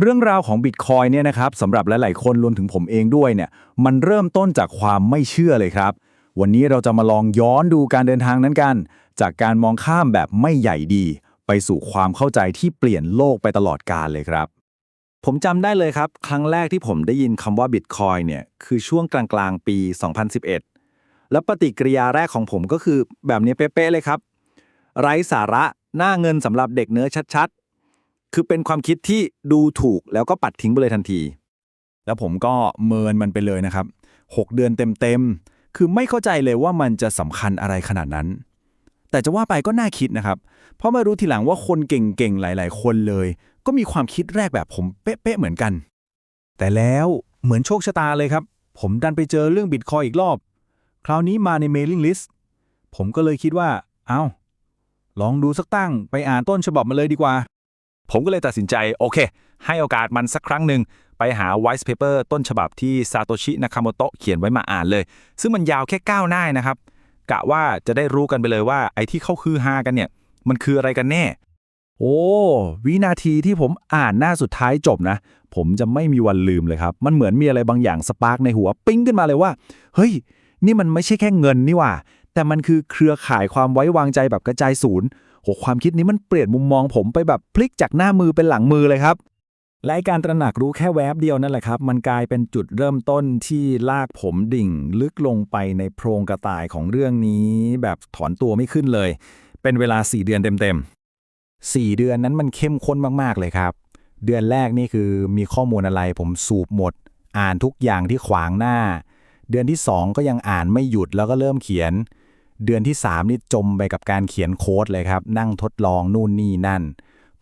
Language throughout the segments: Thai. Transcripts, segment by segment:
เรื่องราวของบิตคอยเนี่ยนะครับสำหรับหลายๆคนรวมถึงผมเองด้วยเนี่ยมันเริ่มต้นจากความไม่เชื่อเลยครับ วันนี้เราจะมาลองย้อนดูการเดินทางนั้นกัน จากการมองข้ามแบบไม่ใหญ่ดี ไปสู่ความเข้าใจที่เปลี่ยนโลกไปตลอดกาลเลยครับ ผมจำได้เลยครับ ครั้งแรกที่ผมได้ยินคำว่าบิตคอยเนี่ยคือช่วงกลางๆ ปี 2011 แล้วปฏิกิริยาแรกของผมก็คือแบบนี้เป๊ะๆเลยครับ ไร้สาระหน้าเงินสำหรับเด็กเนื้อชัดๆ คือเป็นความคิดที่ดูถูกแล้วก็ปัดทิ้งไปเลยทันที แล้วผมก็เมินมันไปเลยนะครับ 6 เดือนเต็มๆ คือไม่เข้าใจเลยว่ามันจะสำคัญอะไรขนาดนั้น แต่จะว่าไปก็น่าคิดนะครับ เพราะมารู้ทีหลังว่าคนเก่งๆ หลายๆ คนเลย ก็มีความคิดแรกแบบผมเป๊ะๆ เหมือนกัน แต่แล้วเหมือนโชคชะตาเลยครับ ผมดันไปเจอเรื่องบิตคอยอีกรอบ คราวนี้มาในเมล i ิ g งลิสต์ผมก็เลยคิดว่า เอา้า ลองดูสักตั้งไปอ่านต้นฉบับมาเลยดีกว่า ผมก็เลยตัดสินใจ โอเค ให้โอกาสมันสักครั้งหนึ่ง ไปหา white paper ต้นฉบับที่ซาโตชินากาโมโตะเขียนไว้มาอ่านเลย ซึ่งมันยาวแค่9หน้านะครับ กะว่าจะได้รู้กันไปเลยว่าไอ้ที่เขาคือฮากันเนี่ย มันคืออะไรกันแน่ โอ้ วินาทีที่ผมอ่านหน้าสุดท้ายจบนะ ผมจะไม่มีวันลืมเลยครับ มันเหมือนมีอะไรบางอย่างสปาร์กในหัวปิ้งขึ้นมาเลยว่า เฮ้ย นี่มันไม่ใช่แค่เงินนี่ว่าแต่มันคือเครือข่ายความไว้วางใจแบบกระจายศูนย์ โหความคิดนี้มันเปลี่ยนมุมมองผมไปแบบพลิกจากหน้ามือเป็นหลังมือเลยครับ และการตระหนักรู้แค่แวบเดียวนั่นแหละครับ มันกลายเป็นจุดเริ่มต้นที่ลากผมดิ่ง ลึกลงไปในโพรงกระต่ายของเรื่องนี้ แบบถอนตัวไม่ขึ้นเลย เป็นเวลา 4 เดือนเต็มๆ4เดือนนั้นมันเข้มข้นมากๆเลยครับ เดือนแรกนี่คือมีข้อมูลอะไรผมสูบหมด อ่านทุกอย่างที่ขวางหน้า เดือนที่ 2 ก็ยังอ่านไม่หยุดแล้วก็เริ่มเขียน เดือนที่ 3 นี่จมไปกับการเขียนโค้ดเลยครับ นั่งทดลองนู่นนี่นั่น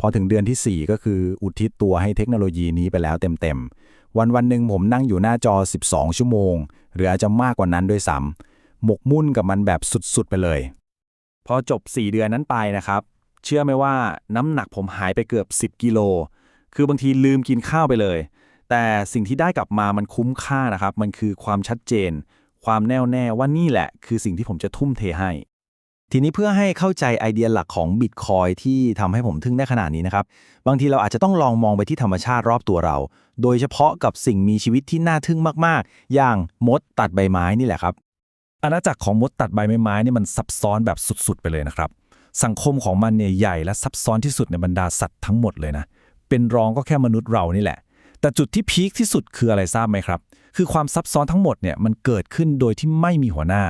พอถึงเดือนทีสี่ 4 ก็คืออุทิศตัวให้เทคโนโลยีนี้ไปแล้วเต็มๆ วันวันหนึ่งผมนั่งอยู่หน้าจอ 12 ชั่วโมง หรืออาจจะมากกว่านั้นด้วยซ้ำหมกมุ่นกับมันแบบสุดๆไปเลย พอจบ 4 เดือนนั้นไปนะครับ เชื่อไหมว่าน้ำหนักผมหายไปเกือบ 10 กิโล คือบางทีลืมกินข้าวไปเลย แต่สิ่งที่ได้กลับมามันคุ้มค่านะครับ มันคือความชัดเจน ความแน่วแน่ว่านี่แหละคือสิ่งที่ผมจะทุ่มเทให้ ทีนี้เพื่อให้เข้าใจไอเดียหลักของบิตคอยที่ทำให้ผมทึ่งได้ขนาดนี้นะครับ บางทีเราอาจจะต้องลองมองไปที่ธรรมชาติรอบตัวเรา โดยเฉพาะกับสิ่งมีชีวิตที่น่าทึ่งมากๆ อย่างมดตัดใบไม้นี่แหละครับอาณาจักรของมดตัดใบไม้นี่มันซับซ้อนแบบสุดๆ ไปเลยนะครับ สังคมของมันเนี่ยใหญ่และซับซ้อนที่สุดในบรรดาสัตว์ทั้งหมดเลยนะ เป็นรองก็แค่มนุษย์เรานี่แหละ แต่จุดที่พีคที่สุดคืออะไรทราบไหมครับ คือความซับซ้อนทั้งหมดเนี่ยมันเกิดขึ้นโดยที่ไม่มีหัวหน้า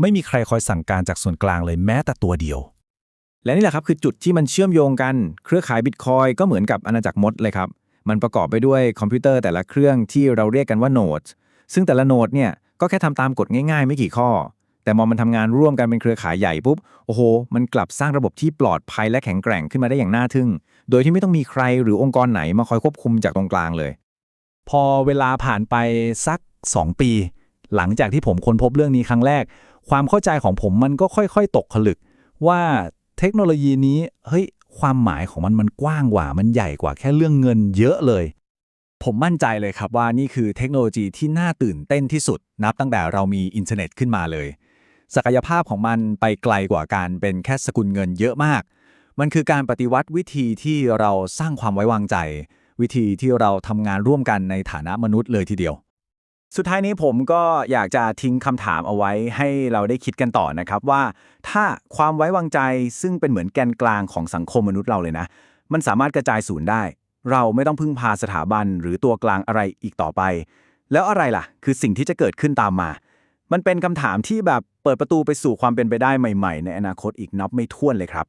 ไม่มีใครคอยสั่งการจากส่วนกลางเลยแม้แต่ตัวเดียว และนี่แหละครับคือจุดที่มันเชื่อมโยงกัน เครือข่ายบิตคอยก็เหมือนกับอาณาจักรมดเลยครับ มันประกอบไปด้วยคอมพิวเตอร์แต่ละเครื่องที่เราเรียกกันว่าโนด ซึ่งแต่ละโนดเนี่ยก็แค่ทำตามกฎง่ายๆ ไม่กี่ข้อ แต่มอมันทำงานร่วมกันเป็นเครือข่ายใหญ่ปุ๊บ โอ้โห มันกลับสร้างระบบที่ปลอดภัยและแข็งแกร่งขึ้นมาได้อย่างน่าทึ่ง โดยที่ไม่ต้องมีใครหรือองค์กรไหนมาคอยควบคุมจากตรงกลางเลย พอเวลาผ่านไปสัก 2 ปี หลังจากที่ผมค้นพบเรื่องนี้ครั้งแรก ความเข้าใจของผมมันก็ค่อยๆ ตกผลึก ว่าเทคโนโลยีนี้เฮ้ยความหมายของมันมันกว้างกว่ามันใหญ่กว่าแค่เรื่องเงินเยอะเลย ผมมั่นใจเลยครับว่านี่คือเทคโนโลยีที่น่าตื่นเต้นที่สุด นับตั้งแต่เรามีอินเทอร์เน็ตขึ้นมาเลย ศักยภาพของมันไปไกลกว่าการเป็นแค่สกุลเงินเยอะมาก มันคือการปฏิวัติวิธีที่เราสร้างความไว้วางใจ วิธีที่เราทำงานร่วมกันในฐานะมนุษย์เลยทีเดียว สุดท้ายนี้ผมก็อยากจะทิ้งคำถามเอาไว้ให้เราได้คิดกันต่อนะครับว่า ถ้าความไว้วางใจซึ่งเป็นเหมือนแกนกลางของสังคมมนุษย์เราเลยนะ มันสามารถกระจายศูนย์ได้ เราไม่ต้องพึ่งพาสถาบันหรือตัวกลางอะไรอีกต่อไป แล้วอะไรล่ะ คือสิ่งที่จะเกิดขึ้นตามมา มันเป็นคำถามที่แบบเปิดประตูไปสู่ความเป็นไปได้ใหม่ ๆ ในอนาคตอีกนับไม่ถ้วนเลยครับ